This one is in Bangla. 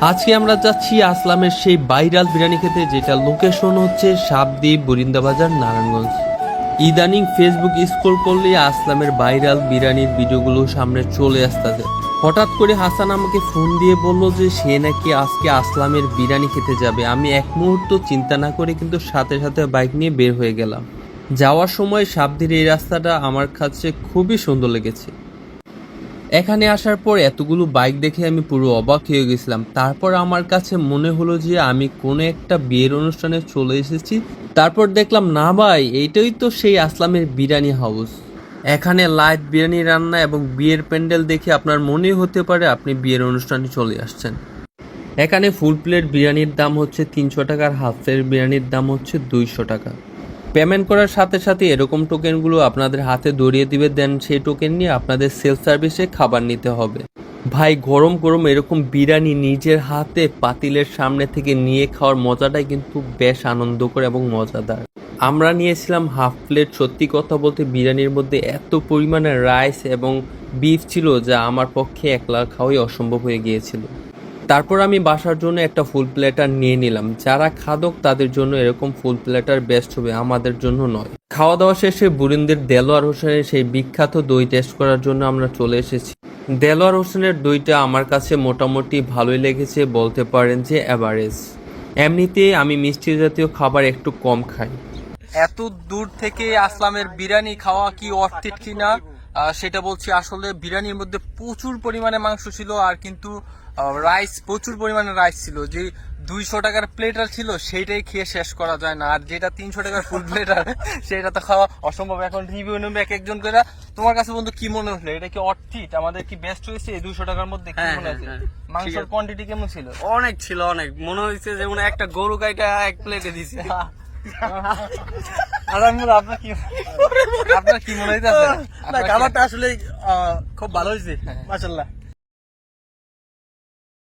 আজকে আমরা যাচ্ছি আসলামের সেই বাইরাল বিরিয়ানি খেতে, যেটা লোকেশন হচ্ছে সাবদ্বীপ বরিন্দাবাজার, নারায়ণগঞ্জ। ইদানিং ফেসবুক স্ক্রল করলে আসলামের ভাইরাল বিরিয়ানির ভিডিওগুলো সামনে চলে আসতেছে। হঠাৎ করে হাসান আমাকে ফোন দিয়ে বলল যে সে নাকি আজকে আসলামের বিরিয়ানি খেতে যাবে। আমি এক মুহূর্ত চিন্তা না করে কিন্তু সাথে সাথে বাইক নিয়ে বের হয়ে গেলাম। যাওয়ার সময় সাবধির এই রাস্তাটা আমার কাছে খুবই সুন্দর লেগেছে। এখানে আসার পর এতগুলো বাইক দেখে আমি পুরো অবাক হয়ে গেছিলাম। তারপর আমার কাছে মনে হলো যে আমি কোনো একটা বিয়ের অনুষ্ঠানে চলে এসেছি। তারপর দেখলাম, না ভাই, এইটাই তো সেই আসলামের বিরিয়ানি হাউস। এখানে লাইট বিরিয়ানি রান্না এবং বিয়ের প্যান্ডেল দেখে আপনার মনে হতে পারে আপনি বিয়ের অনুষ্ঠানে চলে আসছেন। এখানে ফুল প্লেট বিরিয়ানির দাম হচ্ছে তিনশো টাকা আর হাফ প্লেট বিরিয়ানির দাম হচ্ছে দুইশো টাকা। পেমেন্ট করার সাথে সাথে এরকম টোকেনগুলো আপনাদের হাতে ধরিয়ে দিবে দেন সেই টোকেন নিয়ে আপনাদের সেলফ সার্ভিসে খাবার নিতে হবে। ভাই, গরম গরম এরকম বিরিয়ানি নিজের হাতে পাতিলের সামনে থেকে নিয়ে খাওয়ার মজাটাই কিন্তু বেশ আনন্দকর এবং মজাদার। আমরা নিয়েছিলাম হাফ প্লেট সত্যি কথা বলতে বিরিয়ানির মধ্যে এত পরিমাণে রাইস এবং বিফ ছিল যা আমার পক্ষে একলা খাওয়াই অসম্ভব হয়ে গিয়েছিল। তারপর আমি বাসার জন্য একটা ফুল প্লেটার নিয়ে নিলাম। যারা খাদক, তাদের জন্য এরকম ফুল প্লেটার বেস্ট হবে, আমাদের জন্য নয়। খাওয়া দাওয়া শেষে বুরিন্দের দেলোয়ার হোসেনের সেই বিখ্যাত দই টেস্ট করার জন্য আমরা চলে এসেছি। দেলোয়ার হোসেনের দইটা আমার কাছে মোটামুটি ভালোই লেগেছে, বলতে পারেন যে অ্যাভারেজ এমনিতে আমি মিষ্টি জাতীয় খাবার একটু কম খাই। এত দূর থেকে আসলামের বিরিয়ানি খাওয়া কি অর্থিট কিনা সেটা বলছি আসলে বিরিয়ানির মধ্যে প্রচুর পরিমাণে মাংস ছিল আর কিন্তু রাইস প্রচুর পরিমাণে রাইস ছিল। যে দুইশো টাকার প্লেটার ছিল সেইটাই খেয়ে শেষ করা যায় না। আর যেটা তিনশো টাকার ফুল প্লেটার সেটা তো খাওয়া অসম্ভব। এখন রিভিউ নেবে এক একজন করে। তোমার কাছে বন্ধু কি মনে হলো? এটা কি অর্থিট আমাদের কি বেস্ট হয়েছে এই দুইশো টাকার মধ্যে? কি হ্যাঁ, মনে হ্যাঁ, হ্যাঁ। মাংসের কোয়ান্টিটি কেমন ছিল? অনেক ছিল অনেক। মনে হয়েছে যেমন একটা গরু গাইটা এক প্লেটে দিছে। আপনার কি আপনার কি মনে হইতেছে? খাবারটা আসলে খুব ভালো হয়েছে মাসাল্লাহ